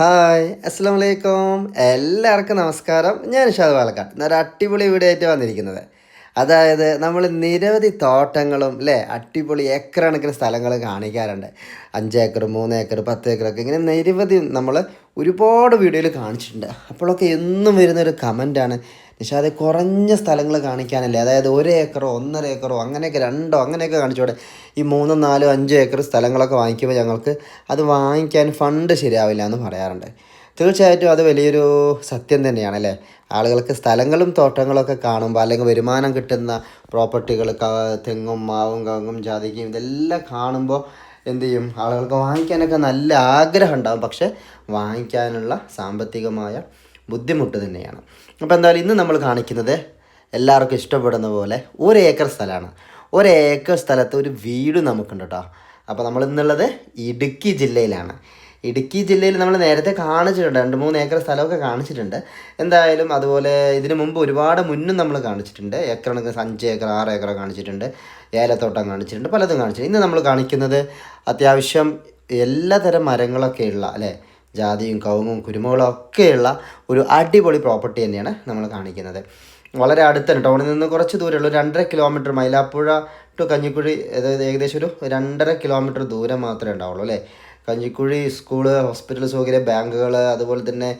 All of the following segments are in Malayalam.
ഹായ് അസ്സാം വലൈക്കും എല്ലാവർക്കും നമസ്കാരം. ഞാൻ ഇഷാദ് പാലക്കാട്. ഇന്നൊരു അടിപൊളി വീഡിയോ ആയിട്ട് വന്നിരിക്കുന്നത്. അതായത് നമ്മൾ നിരവധി തോട്ടങ്ങളും അല്ലേ അടിപൊളി ഏക്കർ കണക്കിന് സ്ഥലങ്ങൾ കാണിക്കാറുണ്ട്. അഞ്ച് ഏക്കർ മൂന്ന് ഏക്കർ പത്ത് ഏക്കറൊക്കെ ഇങ്ങനെ നിരവധി നമ്മൾ ഒരുപാട് വീഡിയോയിൽ കാണിച്ചിട്ടുണ്ട്. അപ്പോഴൊക്കെ എന്നും വരുന്നൊരു കമന്റാണ് നിഷാദെ കുറഞ്ഞ സ്ഥലങ്ങൾ കാണിക്കാനല്ലേ? അതായത് ഒരു ഏക്കറോ ഒന്നര ഏക്കറോ അങ്ങനെയൊക്കെ രണ്ടോ അങ്ങനെയൊക്കെ കാണിച്ചോടെ. ഈ മൂന്നോ നാലോ അഞ്ചോ ഏക്കർ സ്ഥലങ്ങളൊക്കെ വാങ്ങിക്കുമ്പോൾ ഞങ്ങൾക്ക് അത് വാങ്ങിക്കാൻ ഫണ്ട് ശരിയാവില്ല എന്ന് പറയാറുണ്ട്. തീർച്ചയായിട്ടും അത് വലിയൊരു സത്യം തന്നെയാണ് അല്ലേ ആളുകൾക്ക് സ്ഥലങ്ങളും തോട്ടങ്ങളൊക്കെ കാണുമ്പോൾ അല്ലെങ്കിൽ വരുമാനം കിട്ടുന്ന പ്രോപ്പർട്ടികൾ തെങ്ങും മാവും കങ്ങും ജാതിക്കും ഇതെല്ലാം കാണുമ്പോൾ എന്ത് ചെയ്യും? ആളുകൾക്ക് വാങ്ങിക്കാനൊക്കെ നല്ല ആഗ്രഹം ഉണ്ടാകും പക്ഷെ വാങ്ങിക്കാനുള്ള സാമ്പത്തികമായ ബുദ്ധിമുട്ട് തന്നെയാണ്. അപ്പോൾ എന്തായാലും ഇന്ന് നമ്മൾ കാണിക്കുന്നത് എല്ലാവർക്കും ഇഷ്ടപ്പെടുന്ന പോലെ ഒരു ഏക്കർ സ്ഥലമാണ്. ഒരു ഏക്കർ സ്ഥലത്ത് ഒരു വീട് നമുക്കുണ്ട് കേട്ടോ. അപ്പോൾ നമ്മൾ ഇന്നുള്ളത് ഇടുക്കി ജില്ലയിലാണ്. ഇടുക്കി ജില്ലയിൽ നമ്മൾ നേരത്തെ കാണിച്ചിട്ടുണ്ട്. രണ്ട് മൂന്ന് ഏക്കർ സ്ഥലമൊക്കെ കാണിച്ചിട്ടുണ്ട്. എന്തായാലും അതുപോലെ ഇതിന് മുമ്പ് ഒരുപാട് മുന്നും നമ്മൾ കാണിച്ചിട്ടുണ്ട്. കണക്കിന് അഞ്ച് ഏക്കർ ആറ് ഏക്കർ കാണിച്ചിട്ടുണ്ട്. ഏലത്തോട്ടം കാണിച്ചിട്ടുണ്ട്. പലതും കാണിച്ചിട്ടുണ്ട്. ഇന്ന് നമ്മൾ കാണിക്കുന്നത് അത്യാവശ്യം എല്ലാതരം മരങ്ങളൊക്കെയുള്ള അല്ലേ? ജാതിയും കവുങ്ങും കുരുമുളകും ഒക്കെയുള്ള ഒരു അടിപൊളി പ്രോപ്പർട്ടി തന്നെയാണ് നമ്മൾ കാണിക്കുന്നത്. വളരെ അടുത്താണ് ടൗണിൽ നിന്ന് കുറച്ച് ദൂരമുള്ള രണ്ടര കിലോമീറ്റർ മൈലാപ്പുഴ ടു കഞ്ഞിക്കുഴി അതായത് ഏകദേശം ഒരു രണ്ടര കിലോമീറ്റർ ദൂരം മാത്രമേ ഉണ്ടാവുള്ളൂ അല്ലേ? കഞ്ഞിക്കുഴി സ്കൂൾ ഹോസ്പിറ്റൽ സൗകര്യം ബാങ്കുകൾ അതുപോലെ തന്നെ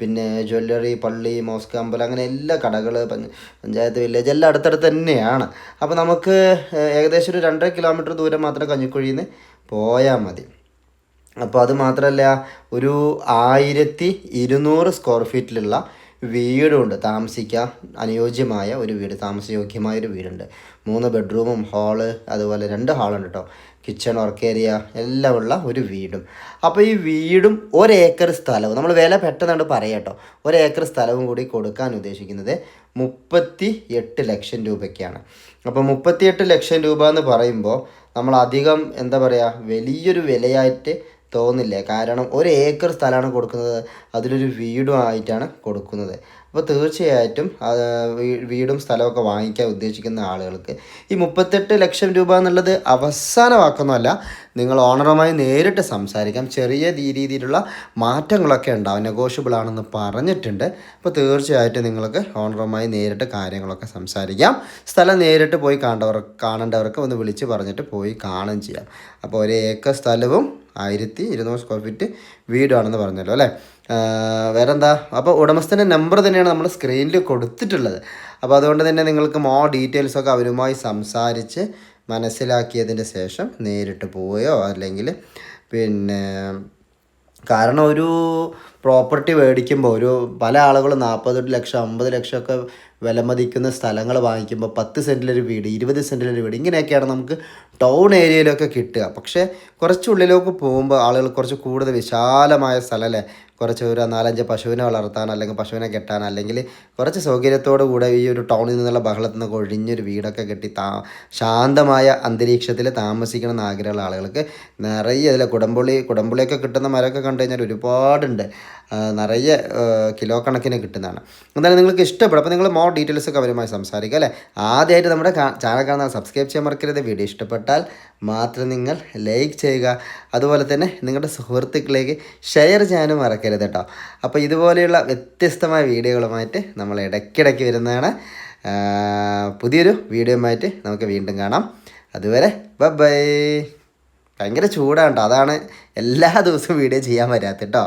പിന്നെ ജ്വല്ലറി പള്ളി മോസ്ക് അമ്പലം അങ്ങനെ എല്ലാ കടകൾ പഞ്ചായത്ത് വില്ലേജ് എല്ലാം അടുത്തടുത്ത് തന്നെയാണ്. അപ്പോൾ നമുക്ക് ഏകദേശം ഒരു രണ്ടര കിലോമീറ്റർ ദൂരം മാത്രമേ കഞ്ഞിക്കുഴിയിൽ നിന്ന് പോയാൽ മതി. അപ്പോൾ അത് മാത്രമല്ല ഒരു ആയിരത്തി ഇരുന്നൂറ് സ്ക്വയർ ഫീറ്റിലുള്ള വീടുണ്ട്. താമസിക്കാൻ അനുയോജ്യമായ ഒരു വീട് താമസയോഗ്യമായ ഒരു വീടുണ്ട്. മൂന്ന് ബെഡ്റൂമും ഹാൾ അതുപോലെ രണ്ട് ഹാളുണ്ട് കേട്ടോ കിച്ചൺ വർക്ക് ഏരിയ എല്ലാം ഉള്ള ഒരു വീടും. അപ്പോൾ ഈ വീടും ഒരേക്കർ സ്ഥലവും നമ്മൾ വില പെട്ടെന്നുകൊണ്ട് പറയാം കേട്ടോ ഒരേക്കർ സ്ഥലവും കൂടി കൊടുക്കാൻ ഉദ്ദേശിക്കുന്നത് മുപ്പത്തി എട്ട് ലക്ഷം രൂപയ്ക്കാണ്. അപ്പോൾ മുപ്പത്തിയെട്ട് ലക്ഷം രൂപ എന്ന് പറയുമ്പോൾ നമ്മൾ അധികം എന്താ പറയുക വലിയൊരു വിലയായിട്ട് തോന്നില്ല കാരണം ഒരു ഏക്കർ സ്ഥലമാണ് കൊടുക്കുന്നത്. അതിലൊരു വീടും ആയിട്ടാണ് കൊടുക്കുന്നത്. അപ്പോൾ തീർച്ചയായിട്ടും വീടും സ്ഥലമൊക്കെ വാങ്ങിക്കാൻ ഉദ്ദേശിക്കുന്ന ആളുകൾക്ക് ഈ മുപ്പത്തെട്ട് ലക്ഷം രൂപ എന്നുള്ളത് അവസാന വാക്കൊന്നുമല്ല നിങ്ങൾ ഓണറുമായി നേരിട്ട് സംസാരിക്കാം. ചെറിയ രീതിയിലുള്ള മാറ്റങ്ങളൊക്കെ ഉണ്ടാവും. നെഗോഷ്യബിൾ ആണെന്ന് പറഞ്ഞിട്ടുണ്ട്. അപ്പോൾ തീർച്ചയായിട്ടും നിങ്ങൾക്ക് ഓണറുമായി നേരിട്ട് കാര്യങ്ങളൊക്കെ സംസാരിക്കാം. സ്ഥലം നേരിട്ട് പോയി കാണേണ്ടവർ കാണേണ്ടവർക്ക് ഒന്ന് വിളിച്ച് പറഞ്ഞിട്ട് പോയി കാണുകയും ചെയ്യാം. അപ്പോൾ ഒരു സ്ഥലവും ആയിരത്തി ഇരുന്നൂറ് സ്ക്വയർ ഫീറ്റ് വീടാണെന്ന് പറഞ്ഞല്ലോ അല്ലേ? വേറെ എന്താ അപ്പോൾ ഉടമസ്ഥന്റെ നമ്പർ തന്നെയാണ് നമ്മൾ സ്ക്രീനിൽ കൊടുത്തിട്ടുള്ളത്. അപ്പോൾ അതുകൊണ്ട് തന്നെ നിങ്ങൾക്ക് മോ ഡീറ്റെയിൽസൊക്കെ അവരുമായി സംസാരിച്ച് മനസ്സിലാക്കിയതിന് ശേഷം നേരിട്ട് പോവുകയോ അല്ലെങ്കിൽ പിന്നെ കാരണം ഒരു പ്രോപ്പർട്ടി മേടിക്കുമ്പോൾ ഒരു പല ആളുകളും നാൽപ്പത് ലക്ഷം അമ്പത് ലക്ഷമൊക്കെ വിലമതിക്കുന്ന സ്ഥലങ്ങൾ വാങ്ങിക്കുമ്പോൾ പത്ത് സെന്റിലൊരു വീട് ഇരുപത് സെന്റിലൊരു വീട് ഇങ്ങനെയൊക്കെയാണ് നമുക്ക് ടൗൺ ഏരിയയിലൊക്കെ കിട്ടുക. പക്ഷേ കുറച്ചുള്ളിലേക്ക് പോകുമ്പോൾ ആളുകൾ കുറച്ച് കൂടുതൽ വിശാലമായ സ്ഥലമല്ലേ കുറച്ച് ഒരു നാലഞ്ച് പശുവിനെ വളർത്താൻ അല്ലെങ്കിൽ പശുവിനെ കെട്ടാൻ അല്ലെങ്കിൽ കുറച്ച് സൗകര്യത്തോടു കൂടെ ഈ ഒരു ടൗണിൽ നിന്നുള്ള ബഹളത്തിൽ നിന്നൊക്കെ ഒഴിഞ്ഞൊരു വീടൊക്കെ കെട്ടി താ ശാന്തമായ അന്തരീക്ഷത്തിൽ താമസിക്കണം എന്ന് ആഗ്രഹമുള്ള ആളുകൾക്ക് നിറയെ അതിൽ കുടംപുളി കുടംപുളിയൊക്കെ കിട്ടുന്ന മരമൊക്കെ കണ്ടു കഴിഞ്ഞാൽ ഒരുപാടുണ്ട്. നിറയെ കിലോ കണക്കിന് കിട്ടുന്നതാണ്. എന്തായാലും നിങ്ങൾക്ക് ഇഷ്ടപ്പെടും. അപ്പോൾ നിങ്ങൾ മോർ ഡീറ്റെയിൽസ് ഒക്കെ അവരുമായി സംസാരിക്കുക അല്ലേ? ആദ്യമായിട്ട് നമ്മുടെ ചാനൽ കാണാൻ സബ്സ്ക്രൈബ് ചെയ്യാൻ മറക്കരുത്. വീഡിയോ ഇഷ്ടപ്പെട്ടാൽ മാത്രം നിങ്ങൾ ലൈക്ക് ചെയ്യുക. അതുപോലെ തന്നെ നിങ്ങളുടെ സുഹൃത്തുക്കളിലേക്ക് ഷെയർ ചെയ്യാനും മറക്കരുത് കേട്ടോ. അപ്പോൾ ഇതുപോലെയുള്ള വ്യത്യസ്തമായ വീഡിയോകളുമായിട്ട് നമ്മൾ ഇടയ്ക്കിടയ്ക്ക് വരുന്നതാണ്. പുതിയൊരു വീഡിയോയുമായിട്ട് നമുക്ക് വീണ്ടും കാണാം. അതുവരെ ബൈ ഭയങ്കര ചൂടാണ് കേട്ടോ. അതാണ് എല്ലാ ദിവസവും വീഡിയോ ചെയ്യാൻ പറ്റാത്ത കേട്ടോ.